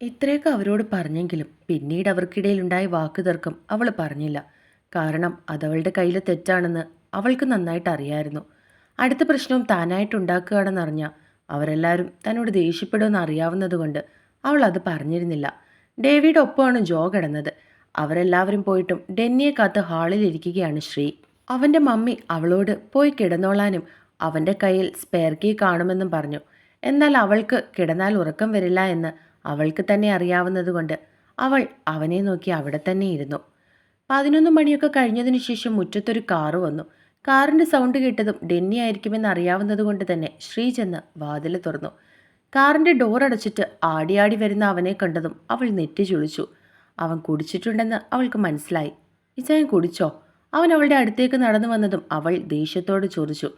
ഇത്രയൊക്കെ അവരോട് പറഞ്ഞെങ്കിലും പിന്നീട് അവർക്കിടയിലുണ്ടായ വാക്കുതർക്കം അവൾ പറഞ്ഞില്ല. കാരണം അതവളുടെ കയ്യിലെ തെറ്റാണെന്ന് അവൾക്ക് നന്നായിട്ട് അറിയായിരുന്നു. അടുത്ത പ്രശ്നവും താനായിട്ടുണ്ടാക്കുകയാണെന്നറിഞ്ഞ അവരെല്ലാവരും തന്നോട് ദേഷ്യപ്പെടുമെന്ന് അറിയാവുന്നതുകൊണ്ട് അവൾ അത് പറഞ്ഞിരുന്നില്ല. ഡേവിയുടെ ഒപ്പമാണ് ജോ കിടന്നത്. അവരെല്ലാവരും പോയിട്ടും ഡെന്നിയെ കാത്ത് ഹാളിലിരിക്കുകയാണ് ശ്രീ. അവന്റെ മമ്മി അവളോട് പോയി കിടന്നോളാനും അവന്റെ കയ്യിൽ സ്പെയർ കീ കാണുമെന്നും പറഞ്ഞു. എന്നാൽ അവൾക്ക് കിടന്നാൽ ഉറക്കം വരില്ല എന്ന് അവൾക്ക് തന്നെ അറിയാവുന്നതുകൊണ്ട് അവൾ അവനെ നോക്കി അവിടെ തന്നെ ഇരുന്നു. പതിനൊന്ന് മണിയൊക്കെ കഴിഞ്ഞതിന് ശേഷം മുറ്റത്തൊരു കാറ് വന്നു. കാറിന്റെ സൗണ്ട് കേട്ടതും ഡെന്നി ആയിരിക്കുമെന്ന് അറിയാവുന്നതുകൊണ്ട് തന്നെ ശ്രീ ചെന്ന് തുറന്നു. കാറിന്റെ ഡോർ അടച്ചിട്ട് ആടിയാടി വരുന്ന അവനെ കണ്ടതും അവൾ നെറ്റി ചുളിച്ചു. അവൻ കുടിച്ചിട്ടുണ്ടെന്ന് അവൾക്ക് മനസ്സിലായി. ഇച്ചായൻ കുടിച്ചോ? അവൻ അവളുടെ അടുത്തേക്ക് നടന്നു വന്നതും അവൾ ദേഷ്യത്തോട് ചോദിച്ചു.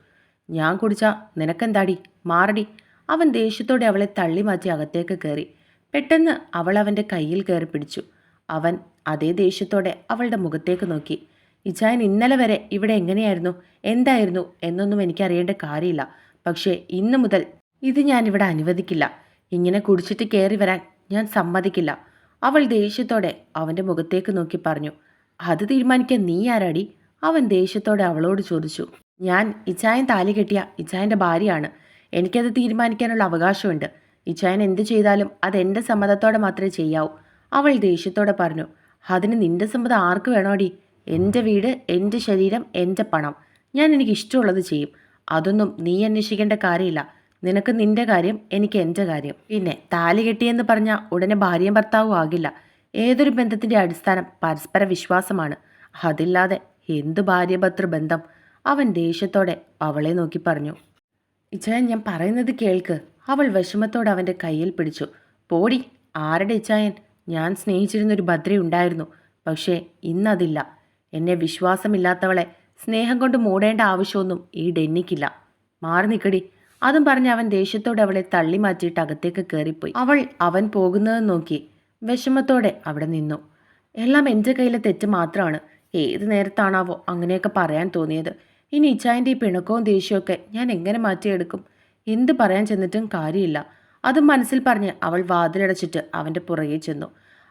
ഞാൻ കുടിച്ചാ നിനക്കെന്താടി? മാറടി. അവൻ ദേഷ്യത്തോടെ അവളെ തള്ളി മാറ്റി അകത്തേക്ക് കയറി. പെട്ടെന്ന് അവൾ അവന്റെ കയ്യിൽ കയറി പിടിച്ചു. അവൻ അതേ ദേഷ്യത്തോടെ അവളുടെ മുഖത്തേക്ക് നോക്കി. ഇജാൻ ഇന്നലെ വരെ ഇവിടെ എങ്ങനെയായിരുന്നു? എന്തായിരുന്നു? എന്നൊന്നും എനിക്കറിയേണ്ട കാര്യമില്ല. പക്ഷേ ഇന്നു മുതൽ ഇത് ഞാൻ ഇവിടെ അനുവദിക്കില്ല. ഇങ്ങനെ കുടിച്ചിട്ട് കയറി വരാൻ ഞാൻ സമ്മതിക്കില്ല. അവൾ ദേഷ്യത്തോടെ അവന്റെ മുഖത്തേക്ക് നോക്കി പറഞ്ഞു. അത് തീരുമാനിക്കാൻ നീ ആരാടി? അവൻ ദേഷ്യത്തോടെ അവളോട് ചോദിച്ചു. ഞാൻ ഇച്ചായൻ താലി കെട്ടിയ ഇച്ചായന്റെ ഭാര്യയാണ്. എനിക്കത് തീരുമാനിക്കാനുള്ള അവകാശമുണ്ട്. ഇച്ചായൻ എന്ത് ചെയ്താലും അത് എന്റെ സമ്മതത്തോടെ മാത്രമേ ചെയ്യാവൂ. അവൾ ദേഷ്യത്തോടെ പറഞ്ഞു അതിന് നിന്റെ സമ്മതം ആർക്ക് വേണോടി? എന്റെ വീട് എന്റെ ശരീരം എന്റെ പണം. ഞാൻ എനിക്ക് ഇഷ്ടമുള്ളത് ചെയ്യും. അതൊന്നും നീ അന്വേഷിക്കേണ്ട കാര്യമില്ല. നിനക്ക് നിന്റെ കാര്യം എനിക്ക് എന്റെ കാര്യം. പിന്നെ താലി കെട്ടിയെന്ന് പറഞ്ഞാൽ ഉടനെ ഭാര്യയും ഭർത്താവും ആകില്ല. ഏതൊരു ബന്ധത്തിന്റെ അടിസ്ഥാനം പരസ്പര വിശ്വാസമാണ്. അതില്ലാതെ എന്ത് ഭാര്യഭർത്തൃ ബന്ധം? അവൻ ദേഷ്യത്തോടെ അവളെ നോക്കി പറഞ്ഞു ഇച്ചായൻ ഞാൻ പറയുന്നത് കേൾക്ക്. അവൾ വിഷമത്തോടെ അവന്റെ കയ്യിൽ പിടിച്ചു. പോടി ആരുടെ ഇച്ചായൻ? ഞാൻ സ്നേഹിച്ചിരുന്നൊരു ഭദ്രയുണ്ടായിരുന്നു പക്ഷേ ഇന്നതില്ല. എന്നെ വിശ്വാസമില്ലാത്തവളെ സ്നേഹം കൊണ്ട് മൂടേണ്ട ആവശ്യമൊന്നും ഈ ഡെന്നിക്കില്ല. മാറി നിൽക്കടി അതും പറഞ്ഞ് അവൻ ദേഷ്യത്തോടെ അവളെ തള്ളി മാറ്റിയിട്ട് അകത്തേക്ക് കയറിപ്പോയി അവൾ അവൻ പോകുന്നത് നോക്കി വിഷമത്തോടെ അവിടെ നിന്നു. എല്ലാം എന്റെ കയ്യിലെ തെറ്റ് മാത്രമാണ്. ഏത് നേരത്താണാവോ അങ്ങനെയൊക്കെ പറയാൻ തോന്നിയത്. ഇനി ഇച്ചായന്റെ ഈ പിണക്കവും ദേഷ്യമൊക്കെ ഞാൻ എങ്ങനെ മാറ്റിയെടുക്കും? എന്ത് പറയാൻ ചെന്നിട്ടും കാര്യമില്ല. അത് മനസ്സിൽ പറഞ്ഞ് അവൾ വാതിലടച്ചിട്ട് അവന്റെ പുറകെ ചെന്നു.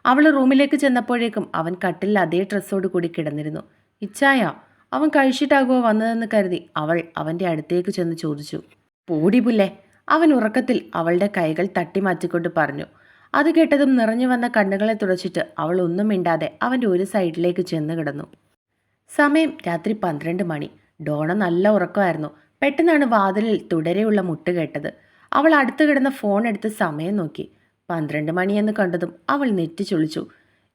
അവൾ റൂമിലേക്ക് ചെന്നപ്പോഴേക്കും അവൻ കട്ടിലിൽ അതേ ഡ്രസ്സോട് കൂടി കിടന്നിരുന്നു. ഇച്ചായ അവൻ കഴിച്ചിട്ടാകുമോ വന്നതെന്ന് കരുതി അവൾ അവന്റെ അടുത്തേക്ക് ചെന്ന് ചോദിച്ചു. പൂടി പുല്ലേ. അവൻ ഉറക്കത്തിൽ അവളുടെ കൈകൾ തട്ടി മാറ്റിക്കൊണ്ട് പറഞ്ഞു. അത് കേട്ടതും നിറഞ്ഞു വന്ന കണ്ണുകളെ തുടച്ചിട്ട് അവൾ ഒന്നും മിണ്ടാതെ അവന്റെ ഒരു സൈഡിലേക്ക് ചെന്ന് കിടന്നു. സമയം രാത്രി പന്ത്രണ്ട് മണി. ഡോണ നല്ല ഉറക്കമായിരുന്നു. പെട്ടെന്നാണ് വാതിലിൽ തുടരെയുള്ള മുട്ട് കേട്ടത്. അവൾ അടുത്ത് കിടന്ന ഫോൺ എടുത്ത് സമയം നോക്കി. പന്ത്രണ്ട് മണിയെന്ന് കണ്ടതും അവൾ നെറ്റി ചൊളിച്ചു.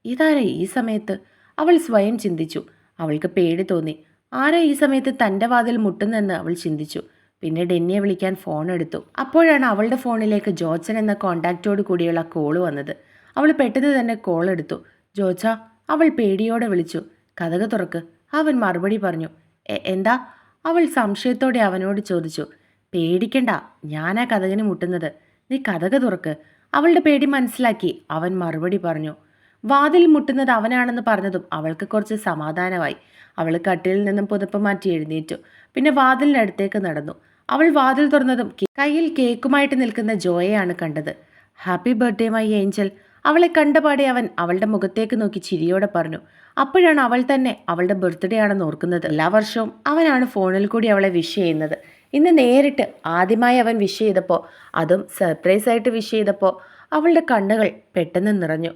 ഇതാരാ ഈ സമയത്ത്? അവൾ സ്വയം ചിന്തിച്ചു. അവൾക്ക് പേടി തോന്നി. ആരാ ഈ സമയത്ത് തന്റെ വാതിൽ മുട്ടുന്നെന്ന്? അവൾ ചിന്തിച്ചു. പിന്നെ ഡെന്നിയെ വിളിക്കാൻ ഫോൺ എടുത്തു. അപ്പോഴാണ് അവളുടെ ഫോണിലേക്ക് ജോച്ചൻ എന്ന കോണ്ടാക്റ്റോട് കൂടിയുള്ള കോൾ വന്നത്. അവൾ പെട്ടെന്ന് തന്നെ കോൾ എടുത്തു. ജോച്ച അവൾ പേടിയോടെ വിളിച്ചു. കഥക തുറക്ക് അവൻ മറുപടി പറഞ്ഞു. എന്താ? അവൾ സംശയത്തോടെ അവനോട് ചോദിച്ചു പേടിക്കണ്ട ഞാനാ കഥകിന് മുട്ടുന്നത്. നീ കഥക തുറക്ക്. അവളുടെ പേടി മനസ്സിലാക്കി അവൻ മറുപടി പറഞ്ഞു വാതിൽ മുട്ടുന്നത് അവനാണെന്ന് പറഞ്ഞതും അവൾക്ക് കുറച്ച് സമാധാനമായി. അവൾ കട്ടിലിൽ നിന്നും പുതപ്പ് മാറ്റി എഴുന്നേറ്റു. പിന്നെ വാതിലിന്റെ അടുത്തേക്ക് നടന്നു. അവൾ വാതിൽ തുറന്നതും കയ്യിൽ കേക്കുമായിട്ട് നിൽക്കുന്ന ജോയെയാണ് കണ്ടത്. Happy birthday my angel. അവളെ കണ്ടപാടെ അവൻ അവളുടെ മുഖത്തേക്ക് നോക്കി ചിരിയോടെ പറഞ്ഞു അപ്പോഴാണ് അവൾ തന്നെ അവളുടെ ബർത്ത്ഡേ ആണെന്ന് ഓർക്കുന്നത്. എല്ലാ വർഷവും അവനാണ് ഫോണിൽ കൂടി അവളെ വിഷ് ചെയ്യുന്നത്. ഇന്ന് നേരിട്ട് ആദ്യമായി അവൻ വിഷ് ചെയ്തപ്പോൾ അതും സർപ്രൈസ് ആയിട്ട് വിഷ് ചെയ്തപ്പോൾ അവളുടെ കണ്ണുകൾ പെട്ടെന്ന് നിറഞ്ഞു.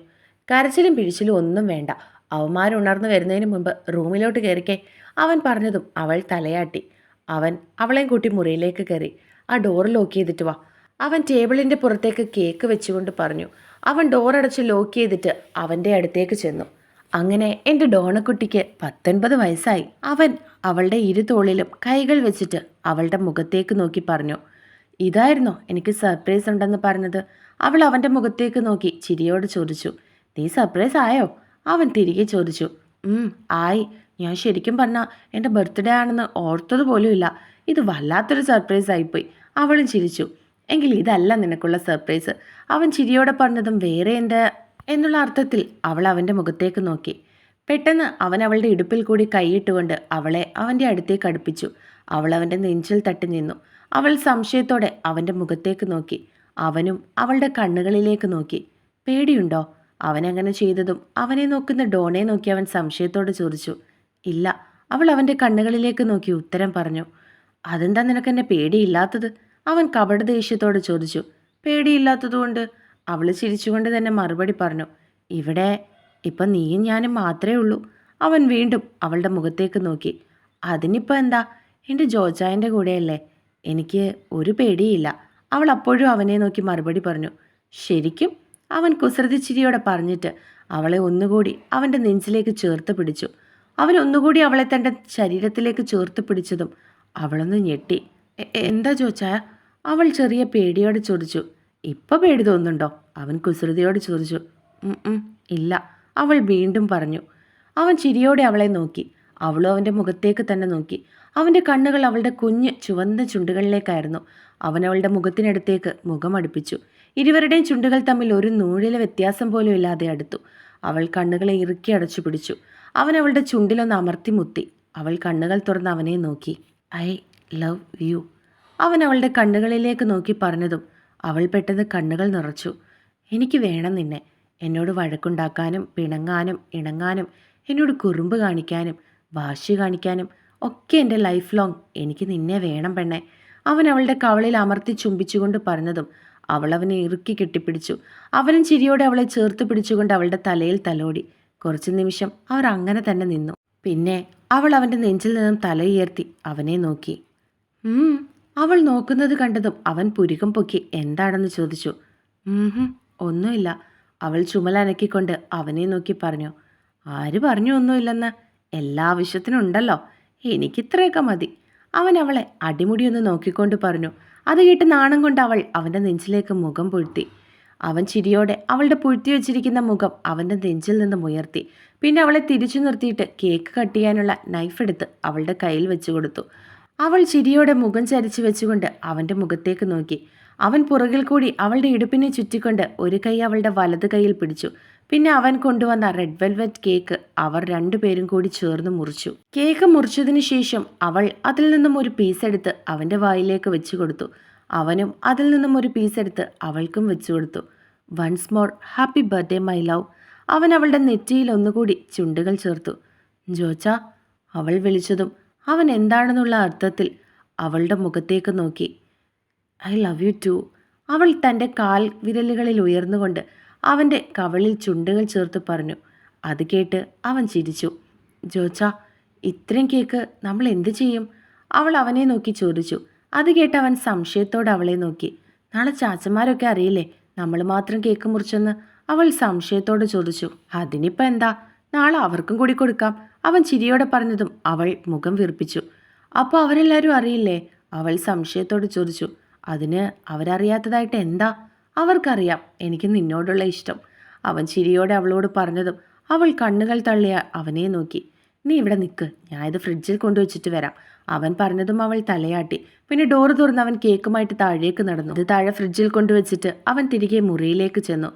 കരച്ചിലും പിഴിച്ചിലും ഒന്നും വേണ്ട. അവന്മാർ ഉണർന്നു വരുന്നതിന് മുമ്പ് റൂമിലോട്ട് കയറിക്കെ. അവൻ പറഞ്ഞതും അവൾ തലയാട്ടി. അവൻ അവളെയും കൂട്ടി മുറിയിലേക്ക് കയറി. ആ ഡോറ് ലോക്ക് ചെയ്തിട്ട് വാ. അവൻ ടേബിളിന്റെ പുറത്തേക്ക് കേക്ക് വെച്ചുകൊണ്ട് പറഞ്ഞു. അവൻ ഡോറടച്ച് ലോക്ക് ചെയ്തിട്ട് അവന്റെ അടുത്തേക്ക് ചെന്നു. അങ്ങനെ എന്റെ ഡോണക്കുട്ടിക്ക് പത്തൊൻപത് വയസ്സായി. അവൻ അവളുടെ ഇരു തോളിലും കൈകൾ വെച്ചിട്ട് അവളുടെ മുഖത്തേക്ക് നോക്കി പറഞ്ഞു. ഇതായിരുന്നോ എനിക്ക് സർപ്രൈസ് ഉണ്ടെന്ന് പറഞ്ഞത്? അവൾ അവന്റെ മുഖത്തേക്ക് നോക്കി ചിരിയോട് ചോദിച്ചു. നീ സർപ്രൈസ് ആയോ? അവൻ തിരികെ ചോദിച്ചു. ആയി. ഞാൻ ശരിക്കും പറഞ്ഞാൽ എന്റെ ബർത്ത്ഡേ ആണെന്ന് ഓർത്തത് പോലുമില്ല. ഇത് വല്ലാത്തൊരു സർപ്രൈസ് ആയിപ്പോയി. അവളും ചിരിച്ചു. എങ്കിൽ ഇതല്ല നിനക്കുള്ള സർപ്രൈസ് അവൻ ചിരിയോടെ പറഞ്ഞതും വേറെ എന്റെ എന്നുള്ള അർത്ഥത്തിൽ അവൾ അവന്റെ മുഖത്തേക്ക് നോക്കി. പെട്ടെന്ന് അവൻ അവളുടെ ഇടുപ്പിൽ കൂടി കൈയിട്ടുകൊണ്ട് അവളെ അവന്റെ അടുത്തേക്ക് അടുപ്പിച്ചു. അവൾ അവന്റെ നെഞ്ചിൽ തട്ടി നിന്നു. അവൾ സംശയത്തോടെ അവന്റെ മുഖത്തേക്ക് നോക്കി. അവനും അവളുടെ കണ്ണുകളിലേക്ക് നോക്കി. പേടിയുണ്ടോ? അവനങ്ങനെ ചെയ്തതും അവനെ നോക്കുന്ന ഡോണെ നോക്കി അവൻ സംശയത്തോടെ ചോദിച്ചു. ഇല്ല അവൾ അവന്റെ കണ്ണുകളിലേക്ക് നോക്കി ഉത്തരം പറഞ്ഞു. അതെന്താ നിനക്കെന്നെ പേടിയില്ലാത്തത്? അവൻ കപട ദേഷ്യത്തോടെ ചോദിച്ചു പേടിയില്ലാത്തതുകൊണ്ട്? അവൾ ചിരിച്ചുകൊണ്ട് തന്നെ മറുപടി പറഞ്ഞു ഇവിടെ ഇപ്പം നീയും ഞാനും മാത്രമേ ഉള്ളൂ. അവൻ വീണ്ടും അവളുടെ മുഖത്തേക്ക് നോക്കി അതിനിപ്പോൾ എന്താ? എന്റെ ജോജായന്റെ കൂടെയല്ലേ? എനിക്ക് ഒരു പേടിയില്ല. അവൾ അപ്പോഴും അവനെ നോക്കി മറുപടി പറഞ്ഞു ശരിക്കും? അവൻ കുസൃതി ചിരിയോടെ പറഞ്ഞിട്ട് അവളെ ഒന്നുകൂടി അവന്റെ നെഞ്ചിലേക്ക് ചേർത്ത് പിടിച്ചു. അവൻ ഒന്നുകൂടി അവളെ തന്റെ ശരീരത്തിലേക്ക് ചേർത്ത് പിടിച്ചതും അവളൊന്ന് ഞെട്ടി എന്താ ചോദിച്ചാ അവൾ ചെറിയ പേടിയോടെ ചോദിച്ചു ഇപ്പൊ പേടി തോന്നുന്നുണ്ടോ? അവൻ കുസൃതിയോട് ചോദിച്ചു "ഉം, ഉം, ഇല്ല. അവൾ വീണ്ടും പറഞ്ഞു അവൻ ചിരിയോടെ അവളെ നോക്കി അവളും അവന്റെ മുഖത്തേക്ക് തന്നെ നോക്കി. അവന്റെ കണ്ണുകൾ അവളുടെ കുഞ്ഞ് ചുവന്ന ചുണ്ടുകളിലേക്കായിരുന്നു. അവൻ അവളുടെ മുഖത്തിനടുത്തേക്ക് മുഖം അടുപ്പിച്ചു. ഇരുവരുടെയും ചുണ്ടുകൾ തമ്മിൽ ഒരു നൂഴിലെ വ്യത്യാസം പോലും ഇല്ലാതെ അടുത്തു. അവൾ കണ്ണുകളെ ഇറുക്കി അടച്ചു പിടിച്ചു. അവൻ അവളുടെ ചുണ്ടിലൊന്ന് അമർത്തി മുത്തി. അവൾ കണ്ണുകൾ തുറന്ന് അവനെ നോക്കി. I love you. അവൻ അവളുടെ കണ്ണുകളിലേക്ക് നോക്കി പറഞ്ഞതും അവൾ പെട്ടെന്ന് കണ്ണുകൾ നിറച്ചു. എനിക്ക് വേണം നിന്നെ. എന്നോട് വഴക്കുണ്ടാക്കാനും പിണങ്ങാനും ഇണങ്ങാനും എന്നോട് കുറുമ്പ് കാണിക്കാനും വാശി കാണിക്കാനും ഒക്കെ എന്റെ ലൈഫ് ലോങ് എനിക്ക് നിന്നെ വേണം പെണ്ണെ. അവൻ അവളുടെ കവളിൽ അമർത്തി ചുംബിച്ചുകൊണ്ട് പറഞ്ഞതും അവൾ അവനെ ഇറുക്കി കെട്ടിപ്പിടിച്ചു. അവനും ചിരിയോടെ അവളെ ചേർത്ത് പിടിച്ചുകൊണ്ട് അവളുടെ തലയിൽ തലോടി. കുറച്ചു നിമിഷം അവർ അങ്ങനെ തന്നെ നിന്നു. പിന്നെ അവൾ അവന്റെ നെഞ്ചിൽ നിന്നും തലയുയർത്തി അവനെ നോക്കി. അവൾ നോക്കുന്നത് കണ്ടതും അവൻ പുരികം പൊക്കി എന്താണെന്ന് ചോദിച്ചു. "ഉം ഹും, ഒന്നുമില്ല. അവൾ ചുമലനക്കിക്കൊണ്ട് അവനെ നോക്കി പറഞ്ഞു. ആര് പറഞ്ഞു ഒന്നുമില്ലെന്ന്? എല്ലാ ആവശ്യത്തിനും ഉണ്ടല്ലോ എനിക്കിത്രയൊക്കെ മതി. അവൻ അവളെ അടിമുടിയൊന്ന് നോക്കിക്കൊണ്ട് പറഞ്ഞു. അത് കേട്ട് നാണം കൊണ്ട് അവൾ അവന്റെ നെഞ്ചിലേക്ക് മുഖം പൊഴുത്തി. അവൻ ചിരിയോടെ അവളുടെ പൊഴുത്തി വെച്ചിരിക്കുന്ന മുഖം അവന്റെ നെഞ്ചിൽ നിന്നും ഉയർത്തി. പിന്നെ അവളെ തിരിച്ചു നിർത്തിയിട്ട് കേക്ക് കട്ട് ചെയ്യാനുള്ള നൈഫ് എടുത്ത് അവളുടെ കയ്യിൽ വെച്ചു കൊടുത്തു. അവൾ ചിരിയോടെ മുഖം ചരിച്ചു വെച്ചുകൊണ്ട് അവന്റെ മുഖത്തേക്ക് നോക്കി. അവൻ പുറകിൽ കൂടി അവളുടെ ഇടുപ്പിനെ ചുറ്റിക്കൊണ്ട് ഒരു കൈ അവളുടെ വലത് കൈയിൽ പിടിച്ചു. പിന്നെ അവൻ കൊണ്ടുവന്ന റെഡ് വെൽവെറ്റ് കേക്ക് അവർ രണ്ടുപേരും കൂടി ചേർന്ന് മുറിച്ചു. കേക്ക് മുറിച്ചതിന് ശേഷം അവൾ അതിൽ നിന്നും ഒരു പീസ് എടുത്ത് അവന്റെ വായിലേക്ക് വെച്ചു കൊടുത്തു. അവനും അതിൽ നിന്നും ഒരു പീസ് എടുത്ത് അവൾക്കും വെച്ചു കൊടുത്തു. Once more happy birthday my love അവൻ അവളുടെ നെറ്റിയിൽ ഒന്നുകൂടി ചുണ്ടുകൾ ചേർത്തു. ജോച്ച അവൾ വിളിച്ചതും അവൻ എന്താണെന്നുള്ള അർത്ഥത്തിൽ അവളുടെ മുഖത്തേക്ക് നോക്കി. I love you too. അവൾ തന്റെ കാൽ വിരലുകളിൽ ഉയർന്നുകൊണ്ട് അവന്റെ കവളിൽ ചുണ്ടുകൾ ചേർത്ത് പറഞ്ഞു. അത് കേട്ട് അവൻ ചിരിച്ചു. ജോച്ച ഇത്രയും കേക്ക് നമ്മൾ എന്ത് ചെയ്യും? അവൾ അവനെ നോക്കി ചോദിച്ചു. അത് കേട്ട് അവൻ സംശയത്തോടെ അവളെ നോക്കി. നാളെ ചാച്ചന്മാരൊക്കെ അറിയില്ലേ? നമ്മൾ മാത്രം കേക്ക് മുറിച്ചെന്ന്? അവൾ സംശയത്തോടെ ചോദിച്ചു. അതിനിപ്പോൾ എന്താ? നാളെ അവർക്കും കൂടി കൊടുക്കാം. അവൻ ചിരിയോടെ പറഞ്ഞതും അവൾ മുഖം വീർപ്പിച്ചു. അപ്പോൾ അവരെല്ലാവരും അറിയില്ലേ? അവൾ സംശയത്തോട് ചോദിച്ചു. അതിന് അവരറിയാത്തതായിട്ട് എന്താ? അവർക്കറിയാം. എനിക്ക് നിന്നോടുള്ള ഇഷ്ടം. അവൻ ചിരിയോടെ അവളോട് പറഞ്ഞതും അവൾ കണ്ണുകൾ തള്ളിയ അവനെ നോക്കി. നീ ഇവിടെ നിൽക്ക് ഞാൻ ഇത് ഫ്രിഡ്ജിൽ കൊണ്ടുവച്ചിട്ട് വരാം. അവൻ പറഞ്ഞതും അവൾ തലയാട്ടി. പിന്നെ ഡോറ് തുറന്ന് അവൻ കേക്കുമായിട്ട് താഴേക്ക് നടന്നു. ഇത് താഴെ ഫ്രിഡ്ജിൽ കൊണ്ടുവച്ചിട്ട് അവൻ തിരികെ മുറിയിലേക്ക് ചെന്നു.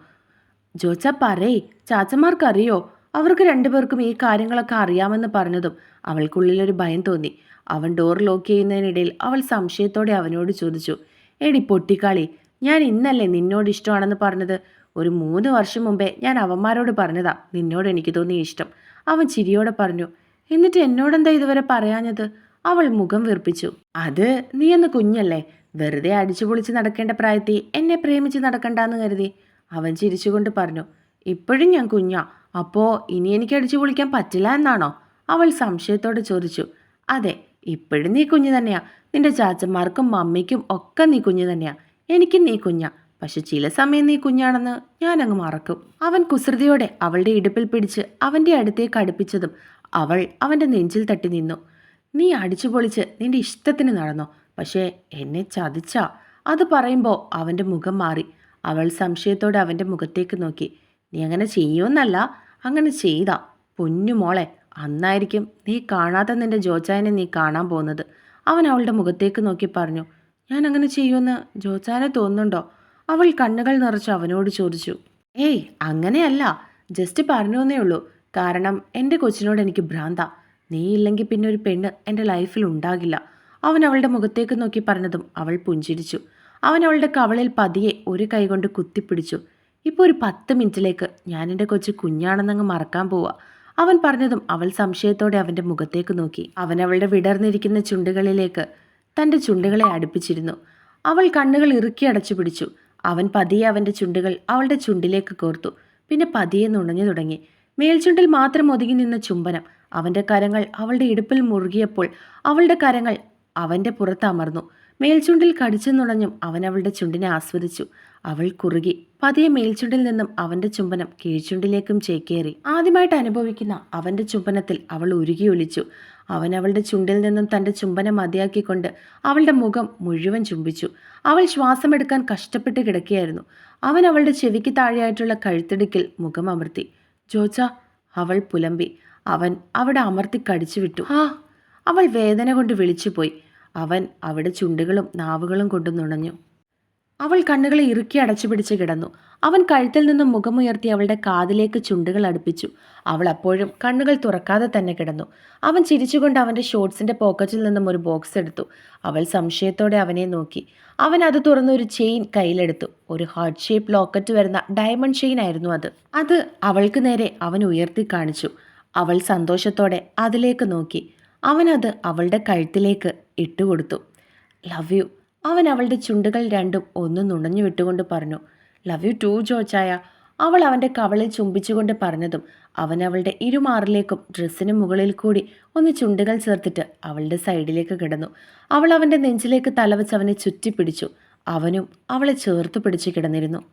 ജോച്ച പറയ്. ചാച്ചന്മാർക്ക് അറിയോ അവർക്ക് രണ്ടുപേർക്കും ഈ കാര്യങ്ങളൊക്കെ അറിയാമെന്ന് പറഞ്ഞതും അവൾക്കുള്ളിലൊരു ഭയം തോന്നി. അവൻ ഡോർ ലോക്ക് ചെയ്യുന്നതിനിടയിൽ അവൾ സംശയത്തോടെ അവനോട് ചോദിച്ചു എടി പൊട്ടിക്കാളി ഞാൻ ഇന്നല്ലേ നിന്നോട് ഇഷ്ടമാണെന്ന് പറഞ്ഞത്? ഒരു മൂന്ന് വർഷം മുമ്പേ ഞാൻ അവന്മാരോട് പറഞ്ഞതാ നിന്നോട് എനിക്ക് തോന്നിയ ഇഷ്ടം. അവൻ ചിരിയോടെ പറഞ്ഞു എന്നിട്ട് എന്നോടെന്താ ഇതുവരെ പറയാഞ്ഞത്? അവൾ മുഖം വീർപ്പിച്ചു അത് നീ എന്ന് കുഞ്ഞല്ലേ വെറുതെ അടിച്ചു പൊളിച്ച് നടക്കേണ്ട പ്രായത്തിൽ എന്നെ പ്രേമിച്ച് നടക്കണ്ടെന്ന് കരുതി. അവൻ ചിരിച്ചുകൊണ്ട് പറഞ്ഞു ഇപ്പോഴും ഞാൻ കുഞ്ഞാ അപ്പോ ഇനി എനിക്ക് അടിച്ചു പൊളിക്കാൻ പറ്റില്ല എന്നാണോ? അവൾ സംശയത്തോടെ ചോദിച്ചു. അതെ ഇപ്പോഴും നീ കുഞ്ഞു തന്നെയാ. നിന്റെ ചാച്ചന്മാർക്കും മമ്മിക്കും ഒക്കെ നീ കുഞ്ഞു തന്നെയാ. എനിക്കും നീ കുഞ്ഞാ. പക്ഷെ ചില സമയം നീ കുഞ്ഞാണെന്ന് ഞാൻ അങ്ങ് മറക്കും. അവൻ കുസൃതിയോടെ അവളുടെ ഇടുപ്പിൽ പിടിച്ച് അവന്റെ അടുത്തേക്ക് അടുപ്പിച്ചതും അവൾ അവന്റെ നെഞ്ചിൽ തട്ടി നിന്നു. നീ അടിച്ചു പൊളിച്ച് നിന്റെ ഇഷ്ടത്തിന് നടന്നോ? പക്ഷേ എന്നെ ചതിച്ചാ. അത് പറയുമ്പോൾ അവന്റെ മുഖം മാറി. അവൾ സംശയത്തോടെ അവന്റെ മുഖത്തേക്ക് നോക്കി. നീ അങ്ങനെ ചെയ്യുമെന്നല്ല. അങ്ങനെ ചെയ്താ. പൊന്നുമോളെ അന്നായിരിക്കും നീ കാണാത്ത നിന്റെ ജോച്ചായനെ നീ കാണാൻ പോകുന്നത്. അവൻ അവളുടെ മുഖത്തേക്ക് നോക്കി പറഞ്ഞു ഞാൻ അങ്ങനെ ചെയ്യുമെന്ന് ജോച്ചാനെ തോന്നുന്നുണ്ടോ? അവൾ കണ്ണുകൾ നിറച്ച് അവനോട് ചോദിച്ചു ഏയ് അങ്ങനെയല്ല. ജസ്റ്റ് പറഞ്ഞു എന്നേ ഉള്ളൂ. കാരണം എന്റെ കൊച്ചിനോട് എനിക്ക് ഭ്രാന്ത. നീ ഇല്ലെങ്കിൽ പിന്നെ ഒരു പെണ്ണ് എന്റെ ലൈഫിൽ ഉണ്ടാകില്ല. അവൻ അവളുടെ മുഖത്തേക്ക് നോക്കി പറഞ്ഞതും അവൾ പുഞ്ചിരിച്ചു. അവൻ അവളുടെ കവളിൽ പതിയെ ഒരു കൈകൊണ്ട് കുത്തിപ്പിടിച്ചു. ഇപ്പോൾ ഒരു പത്ത് മിനിറ്റിലേക്ക് ഞാൻ എന്റെ കൊച്ചു കുഞ്ഞാണെന്നങ്ങ് മറക്കാൻ പോവാ. അവൻ പറഞ്ഞതും അവൾ സംശയത്തോടെ അവന്റെ മുഖത്തേക്ക് നോക്കി. അവൻ അവളുടെ വിടർന്നിരിക്കുന്ന ചുണ്ടുകളിലേക്ക് തന്റെ ചുണ്ടുകളെ അടുപ്പിച്ചിരുന്നു. അവൾ കണ്ണുകൾ ഇറുക്കി അടച്ചു പിടിച്ചു. അവൻ പതിയെ അവന്റെ ചുണ്ടുകൾ അവളുടെ ചുണ്ടിലേക്ക് കോർത്തു. പിന്നെ പതിയെ നുണഞ്ഞു തുടങ്ങി. മേൽചുണ്ടിൽ മാത്രം ഒതുങ്ങി നിന്ന ചുംബനം അവന്റെ കരങ്ങൾ അവളുടെ ഇടുപ്പിൽ മുറുകിയപ്പോൾ അവളുടെ കരങ്ങൾ അവന്റെ പുറത്ത് അമർന്നു. മേൽചുണ്ടിൽ കടിച്ചു നുണഞ്ഞും അവൻ അവളുടെ ചുണ്ടിനെ ആസ്വദിച്ചു. അവൾ കുറുകി. പതിയെ മേൽചുണ്ടിൽ നിന്നും അവന്റെ ചുംബനം കീഴ്ചുണ്ടിലേക്കും ചേക്കേറി. ആദ്യമായിട്ട് അനുഭവിക്കുന്ന അവന്റെ ചുംബനത്തിൽ അവൾ ഉരുകി ഒലിച്ചു. അവൻ അവളുടെ ചുണ്ടിൽ നിന്നും തന്റെ ചുംബനം മതിയാക്കിക്കൊണ്ട് അവളുടെ മുഖം മുഴുവൻ ചുംബിച്ചു. അവൾ ശ്വാസമെടുക്കാൻ കഷ്ടപ്പെട്ട് കിടക്കുകയായിരുന്നു. അവൻ അവളുടെ ചെവിക്ക് താഴെയായിട്ടുള്ള കഴുത്തിടുക്കിൽ മുഖം അമർത്തി. ജോച്ച അവൾ പുലമ്പി. അവൻ അവിടെ അമർത്തി കടിച്ചു വിട്ടു. ആ അവൾ വേദന കൊണ്ട് വിളിച്ചുപോയി. അവൻ അവിടെ ചുണ്ടുകളും നാവുകളും കൊണ്ട് നുണഞ്ഞു. അവൾ കണ്ണുകളെ ഇറുക്കി അടച്ചു പിടിച്ച് കിടന്നു. അവൻ കഴുത്തിൽ നിന്നും മുഖമുയർത്തി അവളുടെ കാതിലേക്ക് ചുണ്ടുകൾ അടുപ്പിച്ചു. അവൾ അപ്പോഴും കണ്ണുകൾ തുറക്കാതെ തന്നെ കിടന്നു. അവൻ ചിരിച്ചുകൊണ്ട് അവന്റെ ഷോർട്സിന്റെ പോക്കറ്റിൽ നിന്നും ഒരു ബോക്സ് എടുത്തു. അവൾ സംശയത്തോടെ അവനെ നോക്കി. അവൻ അത് തുറന്ന് ഒരു ചെയിൻ കയ്യിലെടുത്തു. ഒരു ഹാർട്ട് ഷേപ്പ് ലോക്കറ്റ് വരുന്ന ഡയമണ്ട് ചെയിൻ ആയിരുന്നു അത്. അത് അവൾക്ക് നേരെ അവൻ ഉയർത്തി കാണിച്ചു. അവൾ സന്തോഷത്തോടെ അതിലേക്ക് നോക്കി. അവനത് അവളുടെ കഴുത്തിലേക്ക് ഇട്ടുകൊടുത്തു ലവ് യു. അവൻ അവളുടെ ചുണ്ടുകൾ രണ്ടും ഒന്ന് നുണഞ്ഞു വിട്ടുകൊണ്ട് പറഞ്ഞു ലവ് യു ടു ജോച്ചായ അവൾ അവന്റെ കവളിൽ ചുംബിച്ചുകൊണ്ട് പറഞ്ഞതും അവൻ അവളുടെ ഇരുമാറിലേക്കും ഡ്രസ്സിന് മുകളിൽ കൂടി ഒന്ന് ചുണ്ടുകൾ ചേർത്തിട്ട് അവളുടെ സൈഡിലേക്ക് കിടന്നു. അവൾ അവന്റെ നെഞ്ചിലേക്ക് തലവച്ച് അവനെ ചുറ്റിപ്പിടിച്ചു. അവനും അവളെ ചേർത്ത് പിടിച്ചു കിടന്നിരുന്നു.